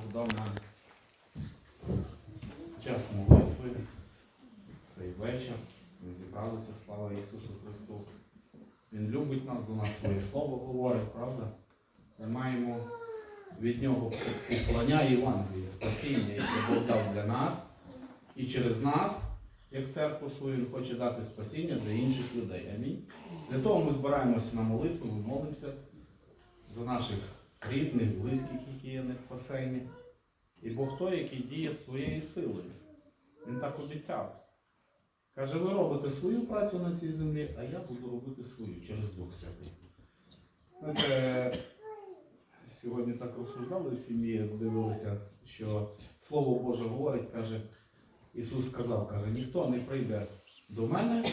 Бог дав час молитви, цей вечір. Ми зібралися, слава Ісусу Христу. Він любить нас, до нас своє слово говорить, правда? Ми маємо від нього післання Євангелії, спасіння, яке Бог дав для нас. І через нас, як церкву свою, Він хоче дати спасіння для інших людей. Амінь. Для того ми збираємося на молитву, ми молимося за наших рідних, близьких, які є не спасені. І Бог той, який діє своєю силою. Він так обіцяв. Каже, ви робите свою працю на цій землі, а я буду робити свою через Дух Святий. Знаєте, сьогодні так розсуждали в сім'ї, дивилися, що Слово Боже говорить, каже, Ісус сказав, каже, ніхто не прийде до мене,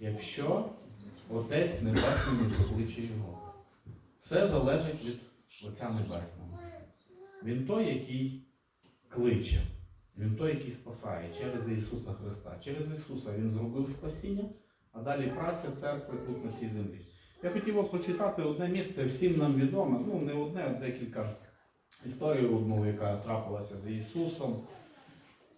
якщо Отець Небесний не покличе його. Все залежить від Отця Небесного. Він той, який кличе. Він той, який спасає через Ісуса Христа. Через Ісуса Він зробив спасіння, а далі праця церкви тут на цій землі. Я хотів прочитати одне місце, всім нам відоме, ну не одне, а декілька історій одну, яка трапилася з Ісусом,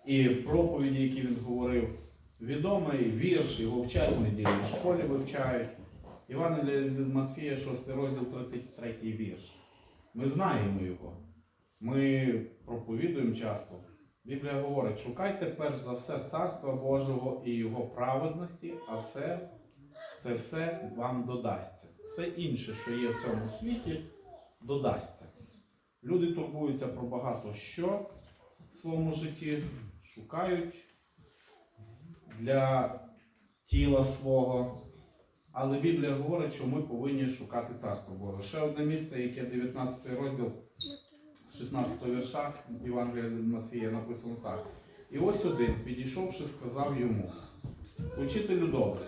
і проповіді, які він говорив. Відомий вірш, його вчать в недільній школі вивчають. Від Матфія, 6 розділ, 33 вірш. Ми знаємо його. Ми проповідуємо часто. Біблія говорить, шукайте перш за все Царства Божого і Його праведності, а все, це все вам додасться. Все інше, що є в цьому світі, додасться. Люди турбуються про багато що в своєму житті, шукають для тіла свого. Але Біблія говорить, що ми повинні шукати Царство Боже. Ще одне місце, яке 19 розділ з 16 вірша Євангелія Матфія написано так. І ось один, підійшовши, сказав йому: Учителю добре,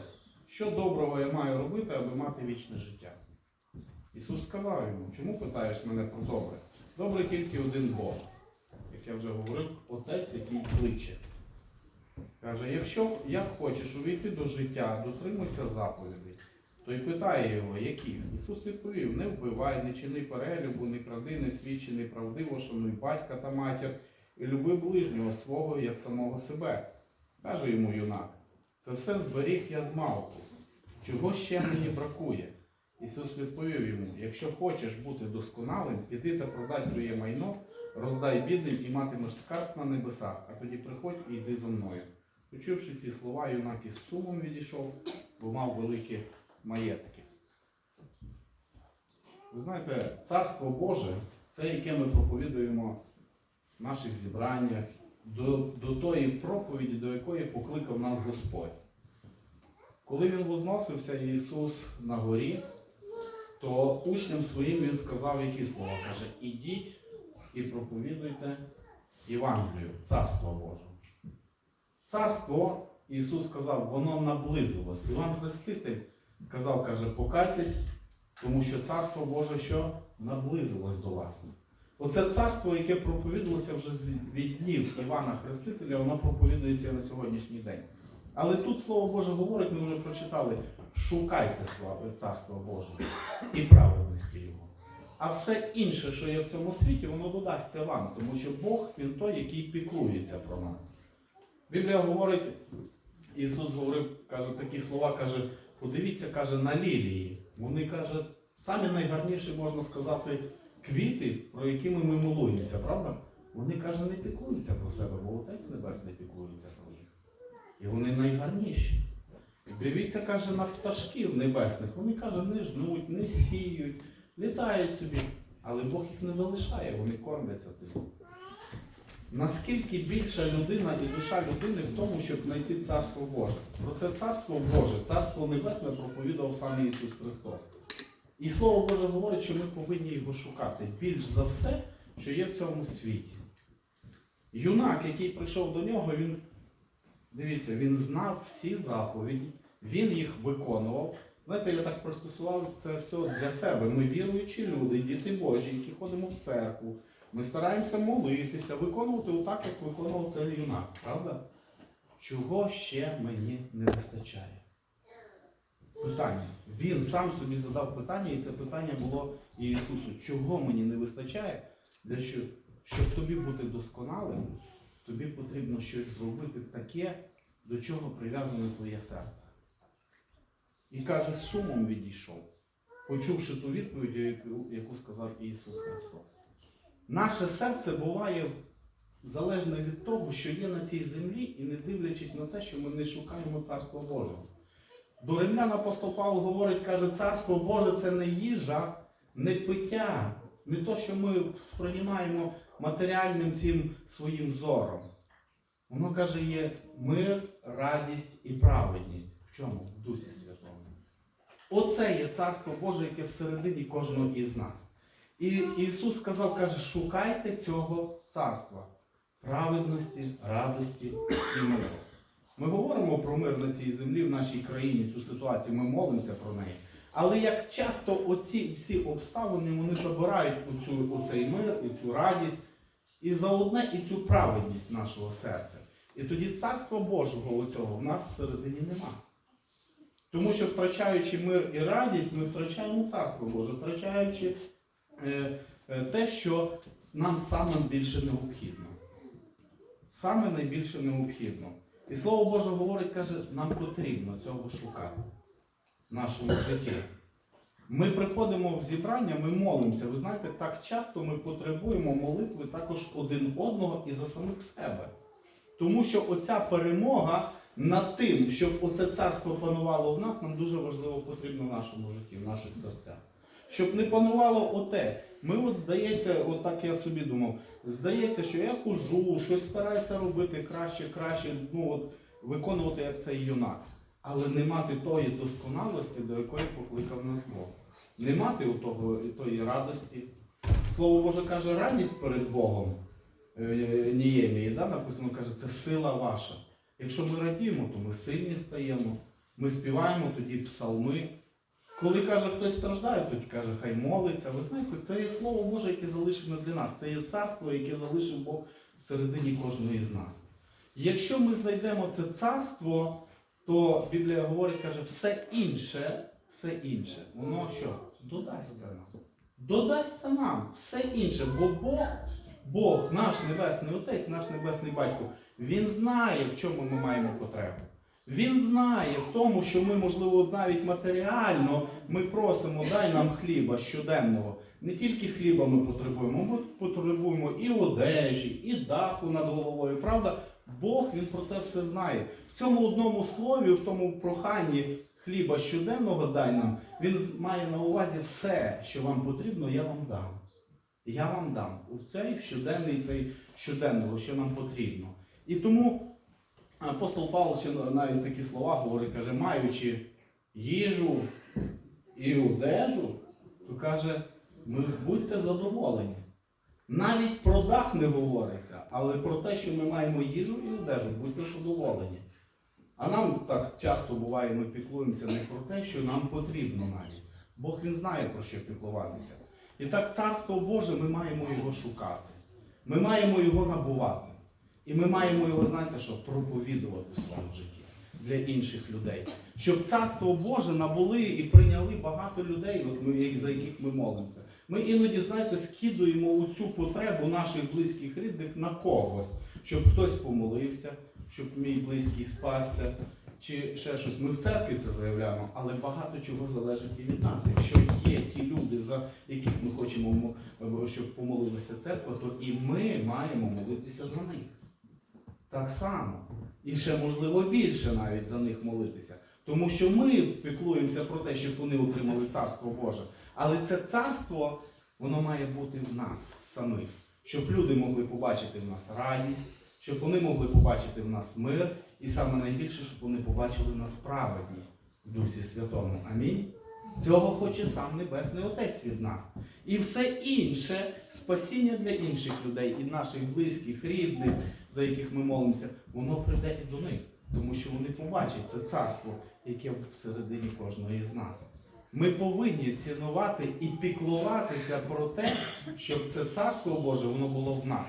що доброго я маю робити, аби мати вічне життя? Ісус сказав йому, чому питаєш мене про добре? Добре тільки один Бог, як я вже говорив, Отець, який кличе. Каже, якщо як хочеш увійти до життя, дотримуйся заповідей, то й питає його, яких? Ісус відповів: не вбивай, не чини перелюбу, не кради, не свідчи неправдиво, шануй батька та матір, і люби ближнього свого, як самого себе. Каже йому юнак, це все зберіг я з малку. Чого ще мені бракує? Ісус відповів йому: якщо хочеш бути досконалим, піди та продай своє майно, роздай бідним і матимеш скарб на небесах, а тоді приходь і йди за мною. Почувши ці слова, юнак із сумом відійшов, бо мав великі маєтки. Ви знаєте, Царство Боже це яке ми проповідуємо в наших зібраннях, до, до тої проповіді, до якої покликав нас Господь. Коли він возносився Ісус на горі, то учням своїм Він сказав які слова? Каже, ідіть і проповідуйте Євангелію, Царство Боже. Царство, Ісус сказав, воно наблизилось. Іван Хреститель казав, каже, покайтесь, тому що Царство Боже що наблизилось до вас. Оце царство, яке проповідувалося вже від днів Івана Хрестителя, воно проповідується на сьогоднішній день. Але тут Слово Боже говорить, ми вже прочитали, шукайте слави Царства Божого і праведності Його. А все інше, що є в цьому світі, воно додасться вам, тому що Бог він той, який піклується про нас. Біблія говорить, Ісус говорив, каже, такі слова, каже, подивіться, каже, на лілії. Вони каже, самі найгарніші, можна сказати, квіти, про які ми милуємося, правда? Вони, каже, не піклуються про себе, бо Отець Небесний піклується про них. І вони найгарніші. Дивіться, каже, на пташків небесних. Вони, каже, не жнуть, не сіють, літають собі. Але Бог їх не залишає, вони кормляться тим. Наскільки більша людина і душа людини в тому, щоб знайти Царство Боже. Про це Царство Боже, Царство Небесне проповідав сам Ісус Христос. І Слово Боже говорить, що ми повинні його шукати більш за все, що є в цьому світі. Юнак, який прийшов до нього, він, дивіться, він знав всі заповіді, він їх виконував. Знаєте, я так пристосував це все для себе. Ми віруючі люди, діти Божі, які ходимо в церкву. Ми стараємося молитися, виконувати отак, як виконував цей юнак, правда? Чого ще мені не вистачає? Питання. Він сам собі задав питання, і це питання було Ісусу. Чого мені не вистачає, для що, щоб тобі бути досконалим, тобі потрібно щось зробити таке, до чого прив'язане твоє серце. І каже, сумом відійшов, почувши ту відповідь, яку, сказав Ісус Христос. Наше серце буває залежне від того, що є на цій землі, і не дивлячись на те, що ми не шукаємо Царства Божого. До римлян апостол Павло говорить, каже, Царство Боже це не їжа, не пиття, не то, що ми сприймаємо матеріальним цим своїм зором. Воно каже, є мир, радість і праведність. В чому? В Дусі Святому. Оце є Царство Боже, яке всередині кожного із нас. І Ісус сказав, каже, шукайте цього царства, праведності, радості і миру. Ми говоримо про мир на цій землі, в нашій країні, цю ситуацію, ми молимося про неї. Але як часто оці всі обставини вони забирають оцю, оцей мир, цю радість, і заодне і цю праведність нашого серця. І тоді царства Божого оцього в нас всередині нема. Тому що втрачаючи мир і радість, ми втрачаємо царство Боже, втрачаючи е, е, те, що нам саме більше необхідно. Саме найбільше необхідно. І Слово Боже говорить, каже, нам потрібно цього шукати в нашому житті. Ми приходимо в зібрання, ми молимося. Ви знаєте, так часто ми потребуємо молитви також один одного і за самих себе. Тому що оця перемога над тим, щоб оце царство панувало в нас, нам дуже важливо потрібно в нашому житті, в наших серцях. Щоб не панувало оте. Ми от здається, от так я собі думав, здається, що я хожу, щось стараюся робити краще, краще, ну от виконувати як цей юнак. Але не мати тої досконалості, до якої покликав нас Бог. Не мати того, тої радості. Слово Боже каже, радість перед Богом е, Ніємії, да, написано, каже, це сила ваша. Якщо ми радіємо, то ми сильні стаємо. Ми співаємо тоді псалми. Коли каже, хтось страждає, тоді каже, хай молиться. Ви знаєте, це є слово Боже, яке залишено для нас. Це є царство, яке залишив Бог всередині кожної з нас. Якщо ми знайдемо це царство, то Біблія говорить, каже, все інше, все інше, воно що? Додасться нам. Додасться нам все інше, бо Бог, Бог, наш Небесний Отець, наш Небесний Батько, Він знає, в чому ми маємо потребу. Він знає в тому, що ми, можливо, навіть матеріально ми просимо, дай нам хліба щоденного. Не тільки хліба ми потребуємо, ми потребуємо і одежі, і даху над головою. Правда, Бог він про це все знає. В цьому одному слові, в тому проханні хліба щоденного дай нам, він має на увазі все, що вам потрібно, я вам дам. Я вам дам. У цей щоденний, цей щоденного, що нам потрібно. І тому апостол Павло навіть такі слова говорить, каже, маючи їжу і одежу, то каже, ми будьте задоволені. Навіть про дах не говориться, але про те, що ми маємо їжу і одежу, будьте задоволені. А нам так часто буває, ми піклуємося не про те, що нам потрібно навіть. Бог він знає про що піклуватися. І так царство Боже, ми маємо його шукати. Ми маємо його набувати. І ми маємо його, знаєте що, проповідувати в своєму житті для інших людей. Щоб царство Боже набули і прийняли багато людей, за яких ми молимося. Ми іноді, знаєте, скидуємо у цю потребу наших близьких рідних на когось, щоб хтось помолився, щоб мій близький спасся, чи ще щось. Ми в церкві це заявляємо, але багато чого залежить і від нас. Якщо є ті люди, за яких ми хочемо, щоб помолилася церква, то і ми маємо молитися за них. Так само. І ще, можливо, більше навіть за них молитися. Тому що ми піклуємося про те, щоб вони отримали царство Боже. Але це царство, воно має бути в нас самих, щоб люди могли побачити в нас радість, щоб вони могли побачити в нас мир, і саме найбільше, щоб вони побачили в нас праведність в Дусі Святому. Амінь. Цього хоче сам Небесний Отець від нас. І все інше, спасіння для інших людей, і наших близьких, рідних, за яких ми молимося, воно прийде і до них. Тому що вони побачать це царство, яке всередині кожного з нас. Ми повинні цінувати і піклуватися про те, щоб це царство Боже воно було в нас.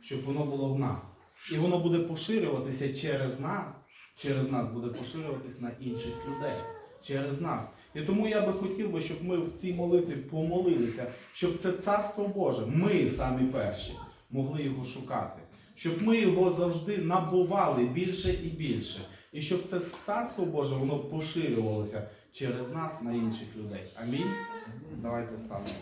Щоб воно було в нас. І воно буде поширюватися через нас, через нас буде поширюватися на інших людей. Через нас. І тому я би хотів би, щоб ми в цій молитві помолилися, щоб це царство Боже, ми самі перші, могли його шукати. Щоб ми його завжди набували більше і більше. І щоб це царство Боже воно поширювалося через нас на інших людей. Амінь. Давайте станемо.